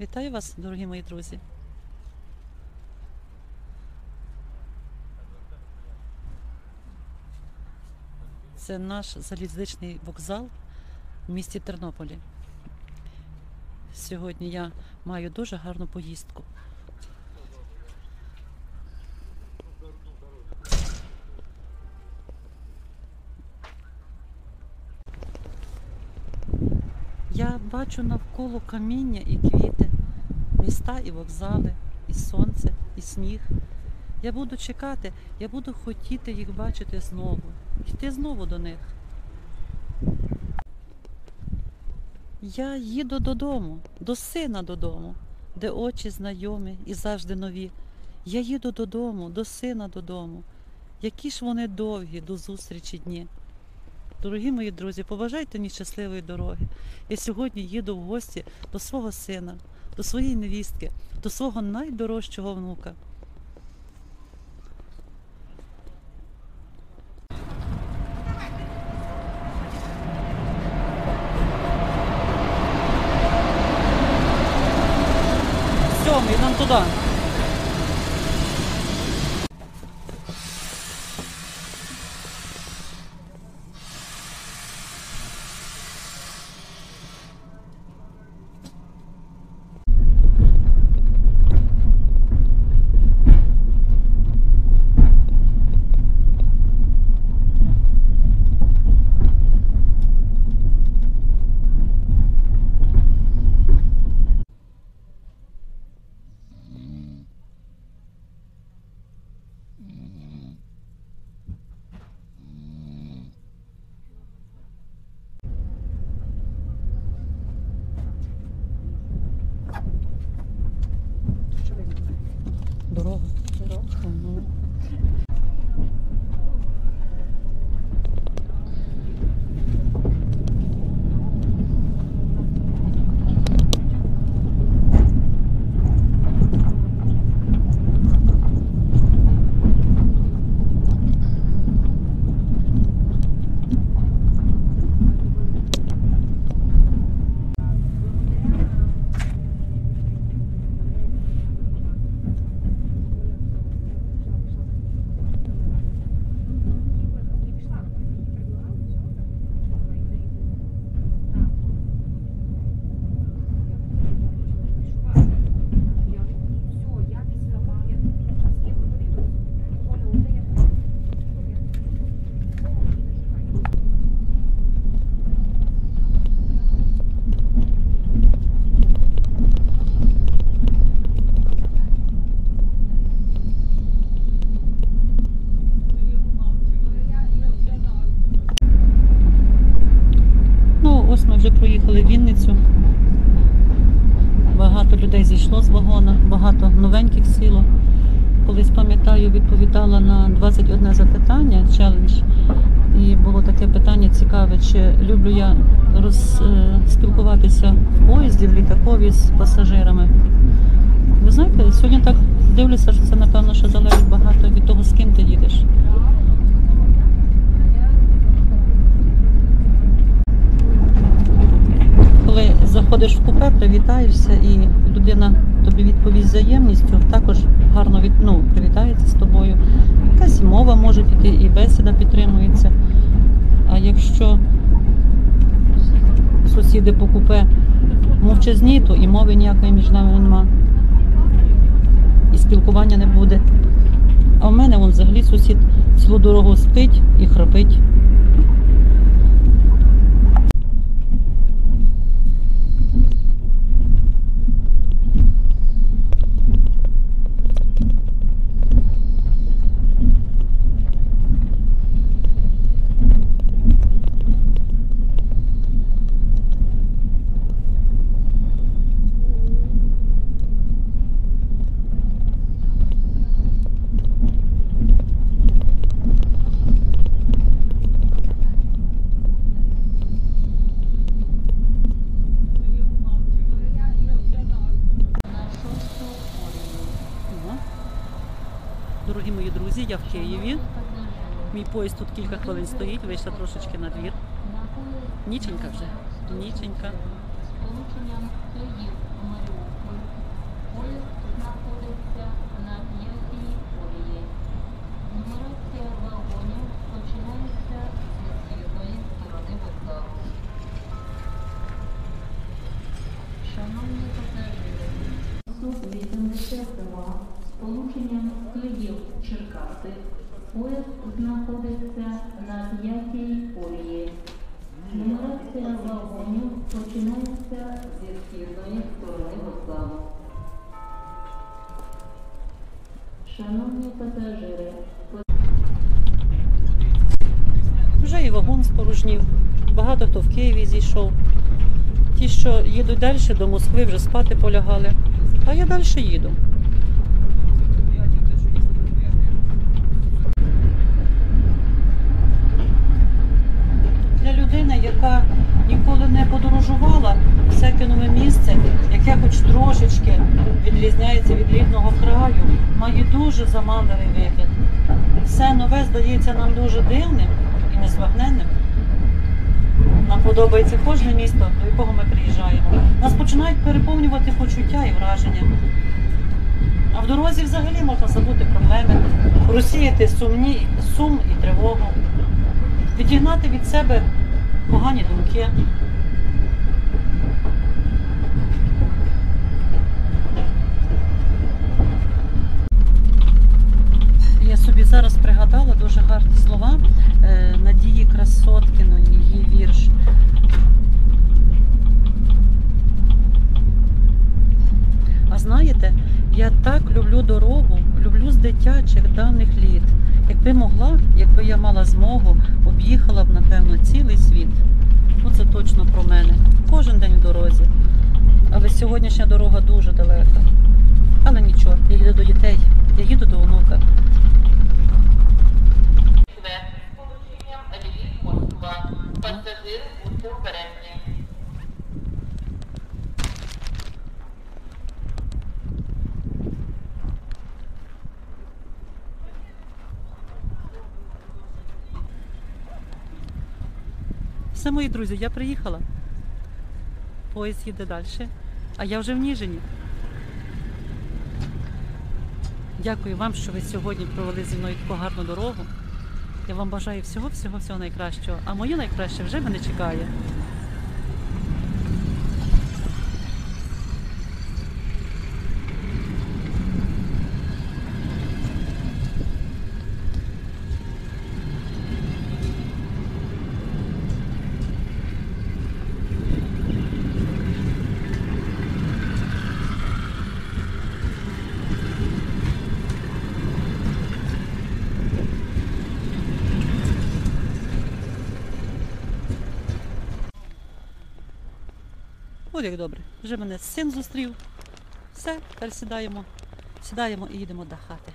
Вітаю вас, дорогі мої друзі. Це наш залізничний вокзал в місті Тернополі. Сьогодні я маю дуже гарну поїздку. Я бачу навколо каміння і квіти, міста і вокзали, і сонце, і сніг. Я буду чекати, я буду хотіти їх бачити знову, йти знову до них. Я їду додому, до сина додому, де очі знайомі і завжди нові. Я їду додому, до сина додому. Які ж вони довгі до зустрічі дні. Дорогі мої друзі, побажайте мені щасливої дороги. Я сьогодні їду в гості до свого сина, до своєї невістки, до свого найдорожчого внука. Сьомий, нам туди. Вже проїхали Вінницю. Багато людей зійшло з вагона, багато новеньких сіло. Колись пам'ятаю, відповідала на 21 запитання, челендж. І було таке питання цікаве, чи люблю я роз, е, спілкуватися в поїзді, в літакові з пасажирами. Ви знаєте, сьогодні так дивлюся, що це напевно що залежить багато від того, з ким ти їдеш. Коли заходиш в купе, привітаєшся і людина тобі відповість взаємністю, також гарно від, ну, привітається з тобою. Якась мова може піти і бесіда підтримується. А якщо сусіди по купе мовчазні, то і мови ніякої між нами нема. І спілкування не буде. А в мене вон взагалі сусід цілу дорогу спить і храпить. Друзі, я в Києві. Мій поїзд тут кілька хвилин стоїть, вийшла трошечки на двір. Ніченька вже. Ніченька. Сполучення Київ Черкаси. Поїзд знаходиться на п'ятій колії. Нумерація вагонів починається зі східної сторони вокзалу. Шановні пасажири, Вже і вагон спорожнів. Багато хто в Києві зійшов. Ті, що їдуть далі до Москви, вже спати полягали. А я далі їду. Для людини, яка ніколи не подорожувала, всяке нове місце, яке хоч трошечки відрізняється від рідного краю, має дуже заманливий вигляд. Все нове здається нам дуже дивним і незбагненним. Нам подобається кожне місто, до якого ми приїжджаємо. Нас починають переповнювати почуття і враження. А в дорозі взагалі можна забути проблеми, розсіяти сумні, сум і тривогу, відігнати від себе погані думки. Я собі зараз пригадала дуже гарні слова е, Надії Красоткіної, її вірш. А знаєте, я так люблю дорогу, люблю з дитячих давних літ. Якби могла, якби я мала змогу, об'їхала б, напевно, цілий світ. Оце точно про мене. Кожен день в дорозі. Але сьогоднішня дорога дуже далека. Але нічого, я їду до дітей, я їду до онука. Сполученням Львів Все, мої друзі, я приїхала. Поїзд їде далі, а я вже в Ніжині. Дякую вам, що ви сьогодні провели зі мною таку гарну дорогу. Я вам бажаю всього, всього, всього найкращого. А моє найкраще вже мене чекає. От як добре. Вже мене син зустрів. Все, тепер сідаємо. Сідаємо і їдемо до хати.